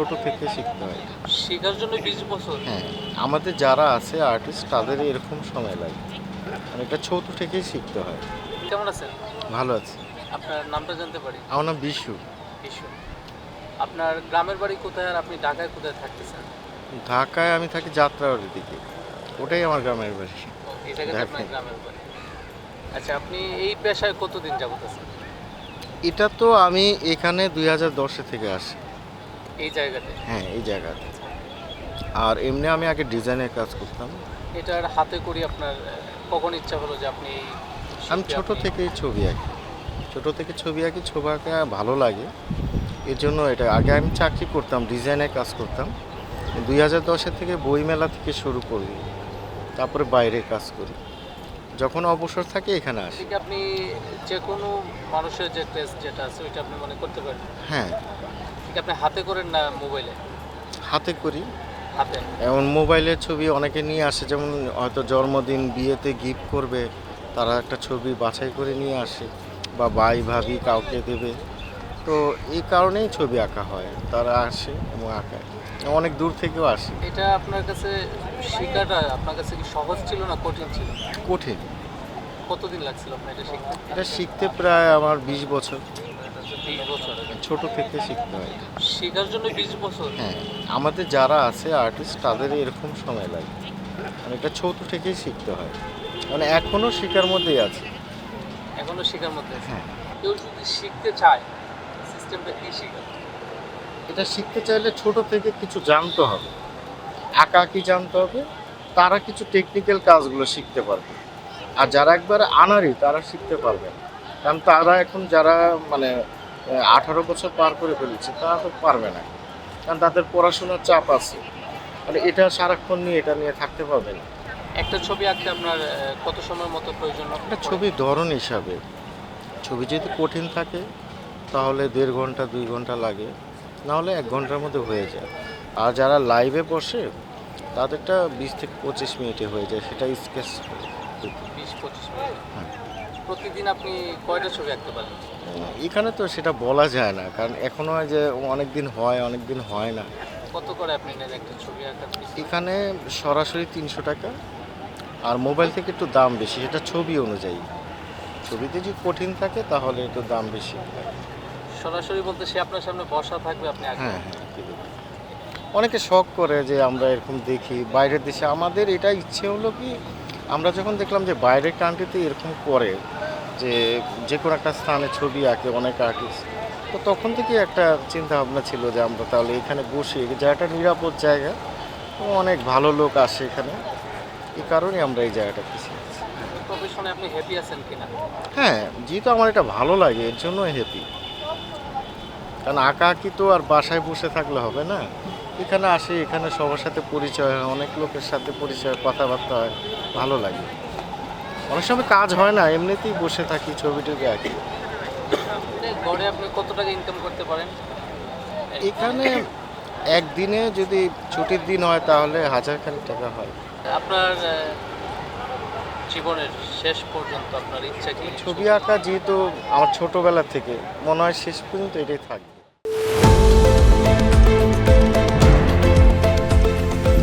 ছোট থেকে শিখতে হয়। শেখার জন্য বিশ বছর? হ্যাঁ আমাদের যারা আছে আর্টিস্ট তাদের এরকম সময় লাগে। মানে এটা ছোট থেকেই শিখতে হয়। কেমন আছেন? ভালো আছে। আপনার নামটা জানতে পারি? আমার নাম বিশু। বিশু। আপনার গ্রামের বাড়ি কোথায় আর আপনি ঢাকায় কোথায় থাকতেছেন? ঢাকায় আমি থাকি যাত্রাবাড়ির দিকে। ওটাই আমার গ্রামের বাড়ি। এই জায়গাটা আপনার গ্রামের বাড়ি। আচ্ছা আপনি এই পেশায় কতদিন যাবত আছেন? এটা তো আমি এখানে দুই হাজার দশে থেকে আসি। এই জায়গাতে? হ্যাঁ এই জায়গাতে। আর এমনি আমি আগে ডিজাইনের কাজ করতাম। এটার হাতে করি আপনার কখন ইচ্ছা হলো যে আপনি আমি ছোট থেকেই ছবি আঁকি। ছোট থেকে ছবি আঁকি ছবি আঁকা ভালো লাগে। এর জন্য এটা আগে আমি চাকরি করতাম ডিজাইনের কাজ করতাম। দুই হাজার দশের থেকে বইমেলা থেকে শুরু করি। তারপরে বাইরে কাজ করি। যখন অবসর থাকে এখানে আসি। আপনি যে কোনো মানুষের যে টেস্ট যেটা আছে ওইটা আপনি মনে করতে পারেন? হ্যাঁ। ঠিক আপনি হাতে করেন না মোবাইলে? হাতে করি। হাতে? এমন মোবাইলের ছবি অনেকে নিয়ে আসে যেমন হয়তো জন্মদিন বিয়েতে গিফট করবে তারা একটা ছবি বাছাই করে নিয়ে আসে বা ভাই ভাবি কাউকে দেবে। তো এই কারণেই ছবি আঁকা হয় তারা আসে এবং আঁকায় অনেক দূর থেকেও আসে। এটা আপনার কাছে শেখাটা আপনার কাছে কি সহজ ছিল না কঠিন ছিল? কঠিন। কতদিন লাগছিল আপনার এটা শিখতে? এটা শিখতে প্রায় আমার বিশ বছর। ছোট থেকে শিখতে হয়। শেখার জন্য বিশ বছর? হ্যাঁ আমাদের যারা আছে আর্টিস্ট তাদের এরকম সময় লাগে। মানে এটা ছোট থেকেই শিখতে হয়। মানে এখনও শেখার মধ্যেই আছে। এখনও শেখার মধ্যে আছে। হ্যাঁ। কেউ যদি শিখতে চায় সিস্টেমটা কি শেখা এটা শিখতে চাইলে ছোট থেকে কিছু জানতে হবে। আঁকা কি জানতে হবে? তারা কিছু টেকনিক্যাল কাজগুলো শিখতে পারবে। আর যারা একবার আনারি তারা শিখতে পারবে কারণ তারা এখন যারা মানে আঠারো বছর পার করে ফেলেছে তারা তো পারবে না। কারণ তাদের পড়াশোনার চাপ আছে। মানে এটা সারাক্ষণ নিয়ে এটা নিয়ে থাকতে পারবে না। একটা ছবি আঁকতে আপনার কত সময় মতো প্রয়োজন একটা ছবির ধরন হিসাবে ছবি যদি কঠিন থাকে তাহলে দেড় ঘণ্টা দুই ঘণ্টা লাগে। নাহলে এক ঘণ্টার মধ্যে হয়ে যায়। আর যারা লাইভে বসে তাদেরটা বিশ থেকে পঁচিশ মিনিটে হয়ে যায় সেটা স্কেচ বিশ পঁচিশ মিনিট? হ্যাঁ। প্রতিদিন আপনি কয়টা ছবি আঁকতে পারেন? এখানে তো সেটা বলা যায় না কারণ এখনও যে অনেক দিন হয় অনেক দিন হয় না। কত করে আপনি নেন একটা ছবি আঁকার এখানে সরাসরি তিনশো টাকা আর মোবাইল থেকে একটু দাম বেশি সেটা ছবি অনুযায়ী। ছবিতে যদি কঠিন থাকে তাহলে একটু দাম বেশি। সরাসরি বলতে সে আপনার সামনে বসা থাকবে আপনি হ্যাঁ হ্যাঁ অনেকে শখ করে যে আমরা এরকম দেখি। বাইরের দেশে আমাদের এটা ইচ্ছে হলো কি আমরা যখন দেখলাম যে বাইরের কান্ট্রিতে এরকম করে যে যে কোনো একটা স্থানে ছবি আঁকে অনেক আর্টিস্ট তো তখন থেকে একটা চিন্তা ভাবনা ছিল যে আমরা তাহলে এখানে বসে জায়গাটা নিরাপদ জায়গা এবং অনেক ভালো লোক আসে এখানে। এই কারণে আমরা এই জায়গাটা বেছে নিয়েছি। কিনা? হ্যাঁ যেহেতু আমার এটা ভালো লাগে এর জন্য হ্যাপি কারণ আঁকা আঁকি তো আর বাসায় বসে থাকলে হবে না। এখানে আসে এখানে সবার সাথে পরিচয় হয় অনেক লোকের সাথে পরিচয় কথাবার্তা হয় ভালো লাগে। অনেক সময় কাজ হয় না এমনিতেই বসে থাকি ছবি টবি আঁকি। গড়ে আপনি কত টাকা ইনকাম করতে পারেন? এখানে একদিনে যদি ছুটির দিন হয় তাহলে হাজার খানিক টাকা হয়। আপনার জীবনের শেষ পর্যন্ত আপনার ইচ্ছা কি? ছবি আঁকা যেহেতু আমার ছোটোবেলা থেকে মনে হয় শেষ পর্যন্ত এটাই থাকবে।